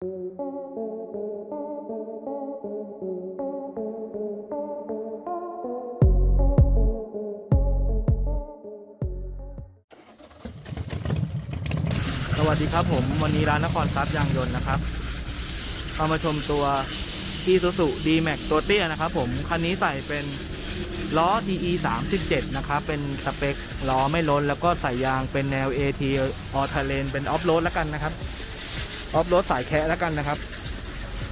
สวัสดีครับผม วันนี้ร้านนครทรัพย์ยางยนต์นะครับพามาชมตัว i s u z u D-Max ตัวเตี้ยนะครับผม คันนี้ใส่เป็นล้อ TE 37นะครับ เป็นสเปคล้อไม่ล้น แล้วก็ใส่ยางเป็นแนว AT All Terrain เป็นออฟโรดแล้วกันนะครับ ออฟโรดสายแคะแล้วกันนะครับ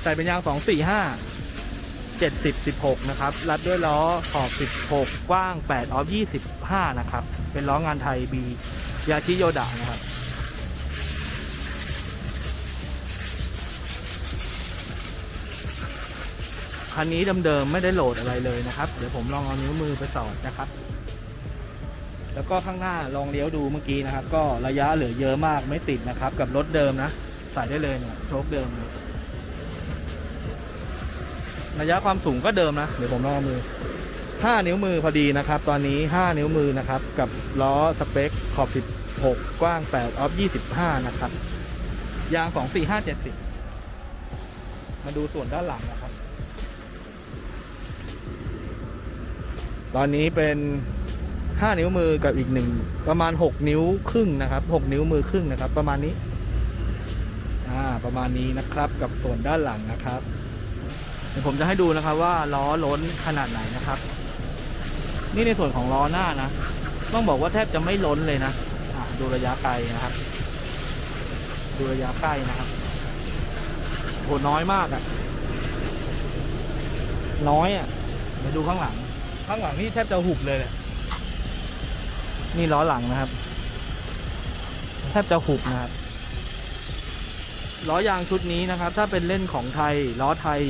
ใส่เป็นยาง 245 70 16 นะครับ รัดด้วยล้อขอบ 16 กว้าง 8 ออฟ 25 นะครับ เป็นล้องานไทย B ยาชิโยดะนะครับ คันนี้เดิมๆไม่ได้โหลดอะไรเลยนะครับ เดี๋ยวผมลองเอานิ้วมือไปสอดนะครับ แล้วก็ข้างหน้าลองเลี้ยวดูเมื่อกี้นะครับ ก็ระยะเหลือเยอะมากไม่ติดนะครับ กับรถเดิมนะ ใส่ได้เลยเนี่ยโชคเดิมเลยระยะความสูงก็เดิมนะ เดี๋ยวผมลองเอามือ5นิ้วมือพอดีนะครับ ตอนนี้5นิ้วมือนะครับ กับล้อสเปคขอบ16กว้าง8ออฟ25นะครับ ยาง24570มาดูส่วนด้านหลังนะครับ ตอนนี้เป็น5นิ้วมือกับอีกหนึ่งประมาณ6นิ้วครึ่งนะครับ6นิ้วมือครึ่งนะครับ ประมาณนี้อ่า ประมาณนี้นะครับกับส่วนด้านหลังนะครับเดี๋ยวผมจะให้ดูนะครับว่าล้อล้นขนาดไหนนะครับ นี่ในส่วนของล้อหน้านะ ต้องบอกว่าแทบจะไม่ล้นเลยนะดูระยะไกลนะครับ ดูระยะใกล้นะครับโหน้อยมากอะน้อยอะเดี๋ยวดูข้างหลัง ข้างหลังนี่แทบจะหุบเลยแหละนี่ล้อหลังนะครับ แทบจะหุบนะครับ ล้อยางชุดนี้นะครับ ถ้าเป็นเล่นของไทยล้อไทย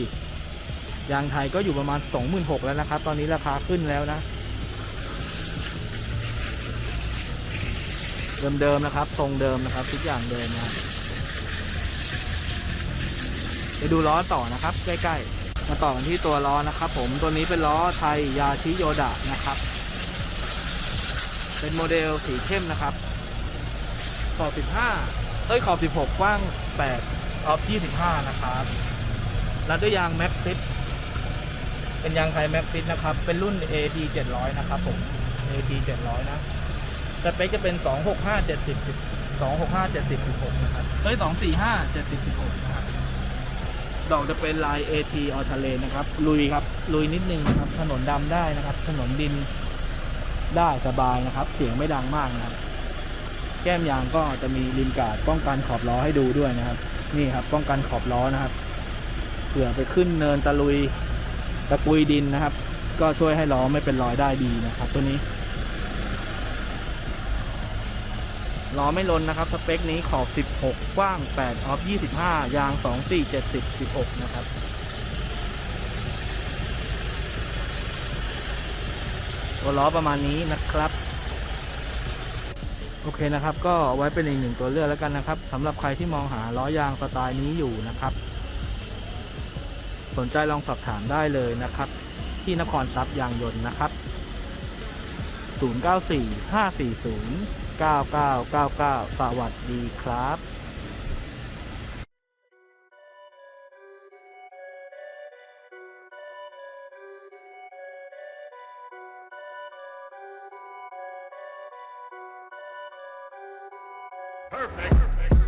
ยางไทยก็อยู่ประมาณ 26,000แล้วนะครับ ตอนนี้ราคาขึ้นแล้วนะ เดิมๆนะครับ ทรงเดิมนะครับ ทุกอย่างเดิมนะไปดูล้อต่อนะครับ ใกล้ๆ มาต่อกันที่ตัวล้อนะครับผมตัวนี้เป็นล้อไทยยาชิโยดะนะครับ เป็นโมเดลสีเข้มนะครับขอบ15 เอ้ยขอบ 16 กว้าง 8 ออฟ 25 นะครับรัดด้วยยางแม็กซิสเป็นยางไทยแม็กซิสนะครับ เป็นรุ่น AT 700 นะครับผม AT 700 นะสเปคจะเป็น 265 70 265 70 16 นะครับเอ้ย 245 70 16 นะครับ ดอกจะเป็นลาย AT ออทะเลนะครับ ลุยครับ ลุยนิดนึงนะครับ ถนนดำได้นะครับ ถนนดินได้สบายนะครับ เสียงไม่ดังมากนะครับ แก้มยางก็จะมีริมกาดป้องกันขอบล้อให้ดูด้วยนะครับ นี่ครับ ป้องกันขอบล้อนะครับเผื่อไปขึ้นเนินตะลุยตะปุยดินนะครับ ก็ช่วยให้ล้อไม่เป็นรอยได้ดีนะครับ ตัวนี้ล้อไม่ลนนะครับสเปคนี้ขอบ 16 กว้าง 8 ออฟ 25 ยาง 24 70 16 นะครับ ตัวล้อประมาณนี้นะครับ โอเคนะครับ ก็ไว้เป็นอีกหนึ่งตัวเลือกแล้วกันนะครับสำหรับใครที่มองหาล้อยางสไตล์นี้อยู่นะครับ สนใจลองสอบถามได้เลยนะครับ ที่นครทรัพย์ยางยนต์นะครับ 094 540 9999 สวัสดีครับ Perfect. Perfect.